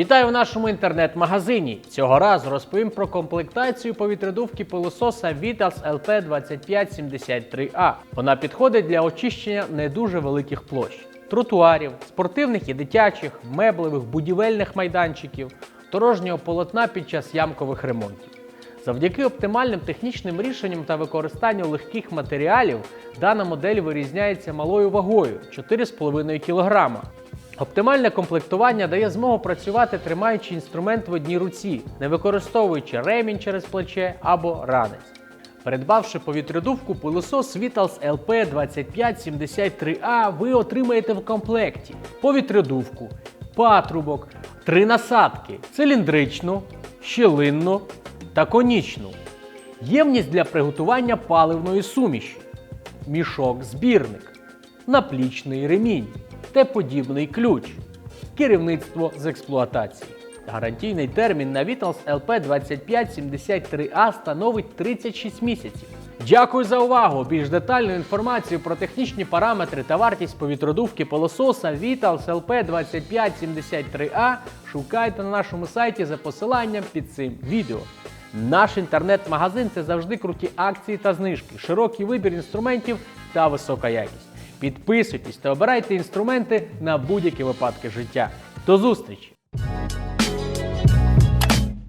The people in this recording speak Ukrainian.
Вітаю в нашому інтернет-магазині. Цього разу розповім про комплектацію повітрядувки пилососа Vitals LP2573A. Вона підходить для очищення не дуже великих площ: тротуарів, спортивних і дитячих, меблевих, будівельних майданчиків, дорожнього полотна під час ямкових ремонтів. Завдяки оптимальним технічним рішенням та використанню легких матеріалів дана модель вирізняється малою вагою 4,5 кг. Оптимальне комплектування дає змогу працювати, тримаючи інструмент в одній руці, не використовуючи ремінь через плече або ранець. Придбавши повітрядувку пилосос Vitals LP2573A, ви отримаєте в комплекті повітрядувку, патрубок, три насадки циліндричну, щілинну та конічну, ємність для приготування паливної суміші, мішок збірник, наплічний ремінь, Т-подібний ключ, керівництво з експлуатації. Гарантійний термін на Vitals LP2573A становить 36 місяців. Дякую за увагу! Більш детальну інформацію про технічні параметри та вартість повітродувки пилососа Vitals LP2573A шукайте на нашому сайті за посиланням під цим відео. Наш інтернет-магазин це завжди круті акції та знижки, широкий вибір інструментів та висока якість. Підписуйтесь та обирайте інструменти на будь-які випадки життя. До зустрічі!